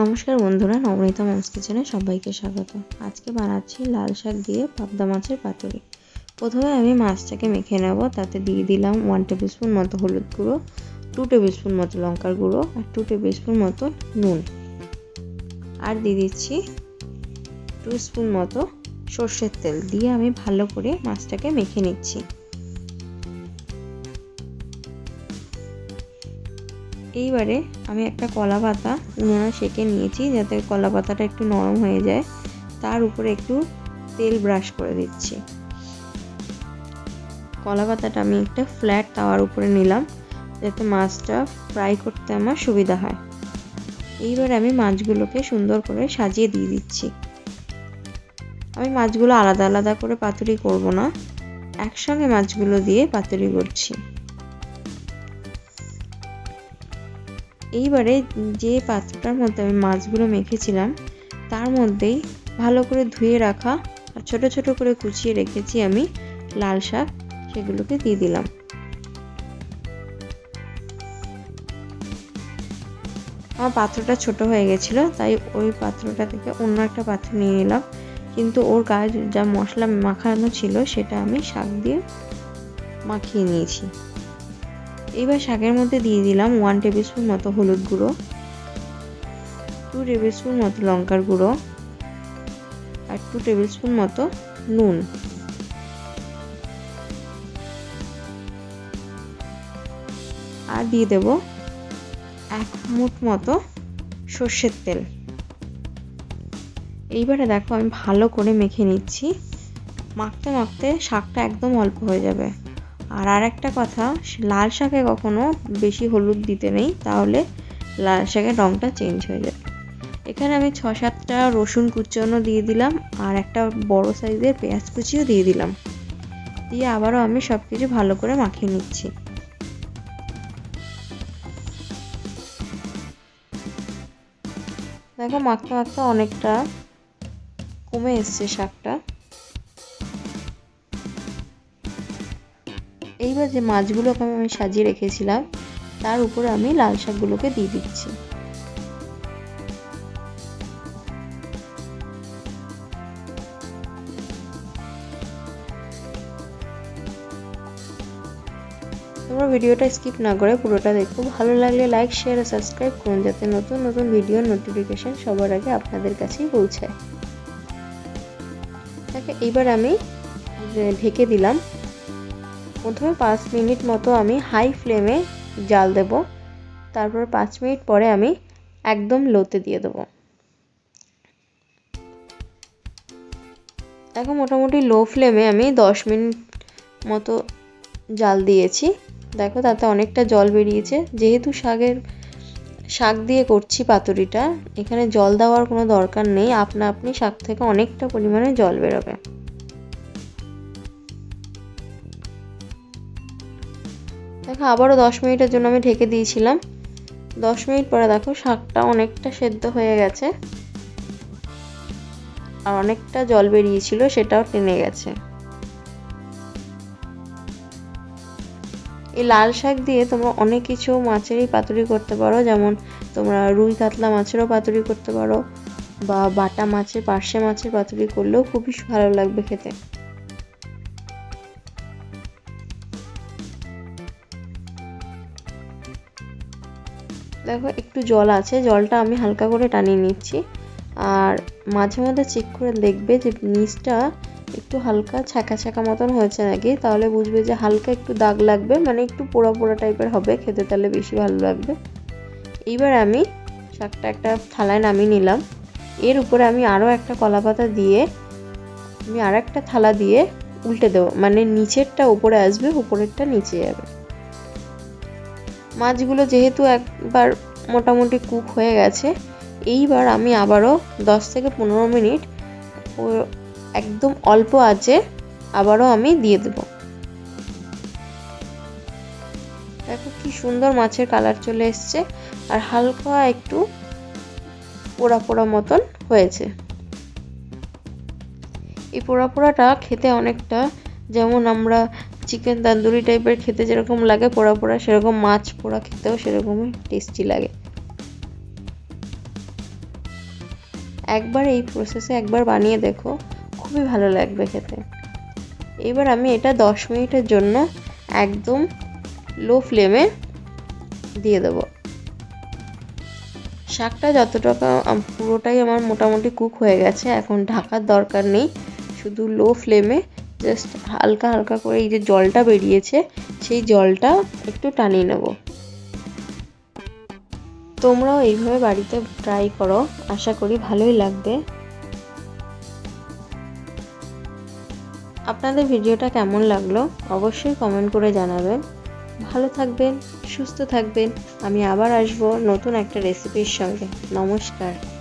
নমস্কার বন্ধুরা, নবনীতা মাছ কিচেনে সবাইকে স্বাগত। আজকে বানাচ্ছি লাল শাক দিয়ে পাবদা মাছের পাতুরি। প্রথমে আমি মাছটাকে মেখে নেব, তাতে দিয়ে দিলাম ওয়ান টেবিল স্পুন মতো হলুদ গুঁড়ো টু টেবিল স্পুন মতো লঙ্কার গুঁড়ো, আর টু টেবিল স্পুন মতো নুন। আর দিয়ে দিচ্ছি টু স্পুন মতো সর্ষের তেল। দিয়ে আমি ভালো করে মাছটাকে মেখে নিচ্ছি। এইবারে আমি একটা কলা পাতা সেঁকে নিয়েছি যাতে কলা পাতাটা একটু নরম হয়ে যায়। তার উপরে একটু তেল ব্রাশ করে দিচ্ছি। কলা পাতাটা আমি একটা ফ্ল্যাট তাওয়ার উপরে নিলাম যাতে মাছটা ফ্রাই করতে আমার সুবিধা হয়। এইবার আমি মাছগুলোকে সুন্দর করে সাজিয়ে দিয়ে দিচ্ছি। আমি মাছগুলো আলাদা আলাদা করে পাতুরি করব না, একসঙ্গে মাছগুলো দিয়ে পাতুরি করছি। এইবারে যে পাত্রটার মধ্যে আমি মাছগুলো মেখেছিলাম, তার মধ্যেই ভালো করে ধুয়ে রাখা আর ছোটো ছোটো করে কুচিয়ে রেখেছি আমি লাল শাক, সেগুলোকে দিয়ে দিলাম। আমার পাত্রটা ছোট হয়ে গেছিল, তাই ওই পাত্রটা থেকে অন্য একটা পাত্র নিয়ে নিলাম। কিন্তু ওর গায়ে যা মশলা মাখানো ছিল, সেটা আমি শাক দিয়ে মাখিয়ে নিয়েছি। এবার শাকের মধ্যে দিয়ে দিলাম ওয়ান টেবিল স্পুন মতো হলুদ গুঁড়ো টু টেবিল স্পুন মতো লঙ্কার গুঁড়ো আর টু টেবিল স্পুন মতো নুন। আর দিয়ে দেব এক মুঠ মতো সর্ষের তেল। এইবারে দেখো আমি ভালো করে মেখে নিচ্ছি। মাখতে মাখতে শাকটা একদম অল্প হয়ে যাবে। আর আর একটা কথা, লাল শাকে কখনো বেশি হলুদ দিতে নেই, তাহলে লাল শাকের রঙটা চেঞ্জ হয়ে যাবে। এখানে আমি ছ সাতটা রসুন কুচানো দিয়ে দিলাম, আর একটা বড় সাইজের পেঁয়াজ কুচিও দিয়ে দিলাম। দিয়ে আবারও আমি সব কিছু ভালো করে মাখিয়ে নিচ্ছি। দেখো, মাখতে মাখতে অনেকটা কমে এসছে শাকটা। এইবার যে মাছগুলোকে আমি সাজিয়ে রেখেছিলাম, তার উপরে আমি লাল শাকগুলোকে দিয়ে দিচ্ছি। তোমরা ভিডিওটা স্কিপ না করে পুরোটা দেখো। ভালো লাগলে লাইক, শেয়ার, আর সাবস্ক্রাইব করুন যাতে নতুন নতুন ভিডিওর নোটিফিকেশন সবার আগে আপনাদের কাছেই পৌঁছায়। তাকে এইবার আমি ঢেকে দিলাম প্রথমে পাঁচ মিনিট মতো আমি হাই ফ্লেমে জাল দেব। তারপর পাঁচ মিনিট পরে আমি একদম লোতে দিয়ে দেবো। দেখো, মোটামুটি লো ফ্লেমে আমি দশ মিনিট মতো জাল দিয়েছি। দেখো, তাতে অনেকটা জল বেরিয়েছে। যেহেতু শাকের শাক দিয়ে করছি পাতুরিটা, এখানে জল দেওয়ার কোনো দরকার নেই। আপনা আপনি শাক থেকে অনেকটা পরিমাণে জল বেরোবে। আবারও দশ মিনিটের জন্য আমি ঢেকে দিয়েছিলাম। দশ মিনিট পরে দেখো, শাকটা অনেকটা সেদ্ধ হয়ে গেছে। আর অনেকটা জল বেরিয়েছিল, সেটাও টেনে গেছে। এই লাল শাক দিয়ে তোমরা অনেক কিছু মাছেরই পাতুরি করতে পারো, যেমন তোমরা রুই কাতলা মাছেরও পাতুরি করতে পারো, বা বাটা মাছের, পার্শে মাছের পাতুরি করলেও খুবই ভালো লাগবে খেতে। দেখো, একটু জল আছে, জলটা আমি হালকা করে টানিয়ে নিচ্ছি। আর মাঝে মধ্যে চেক করে দেখবে যে নিচটা একটু হালকা ছাকা ছাকা মতন হয়েছে নাকি, তাহলে বুঝবে যে হালকা একটু দাগ লাগবে মানে একটু পোড়া পোড়া টাইপের হবে, খেতে তাহলে বেশি ভালো লাগবে। এইবার আমি শাকটা একটা থালায় নামিয়ে নিলাম। এর উপরে আমি আরও একটা কলা পাতা দিয়ে, আমি আর একটা থালা দিয়ে উল্টে দেবো মানে নিচেরটা উপরে আসবে, উপরেরটা নিচে যাবে। মাছগুলো যেহেতু একবার মোটামুটি কুক হয়ে গেছে, এইবার আমি আবারও দশ থেকে পনেরো মিনিট একদম অল্প আছে আবারও আমি দিয়ে দেব। দেখো কি সুন্দর মাছের কালার চলে এসছে আর হালকা একটু পোড়া পোড়া মতন হয়েছে। এই পোড়া পোড়াটা খেতে অনেকটা যেমন আমরা চিকেন তান্দুরি টাইপের খেতে যেরকম লাগে, পোড়া পোড়া সেরকম, মাছ পোড়া খেতেও সেরকমই টেস্টি লাগে। একবার এই প্রসেসে একবার বানিয়ে দেখো, খুবই ভালো লাগবে খেতে। এবার আমি এটা দশ মিনিটের জন্য একদম লো ফ্লেমে দিয়ে দেবো। শাকটা যতটা পুরোটাই আমার মোটামুটি কুক হয়ে গেছে, এখন ঢাকার দরকার নেই, শুধু লো ফ্লেমে জাস্ট হালকা হালকা করে এই যে জলটা বেরিয়েছে, সেই জলটা একটু টানিয়ে নেব। তোমরাও এইভাবে বাড়িতে ট্রাই করো, আশা করি ভালোই লাগবে। আপনাদের ভিডিওটা কেমন লাগল অবশ্যই কমেন্ট করে জানাবেন। ভালো থাকবেন, সুস্থ থাকবেন, আমি আবার আসব নতুন একটা রেসিপির সঙ্গে। নমস্কার।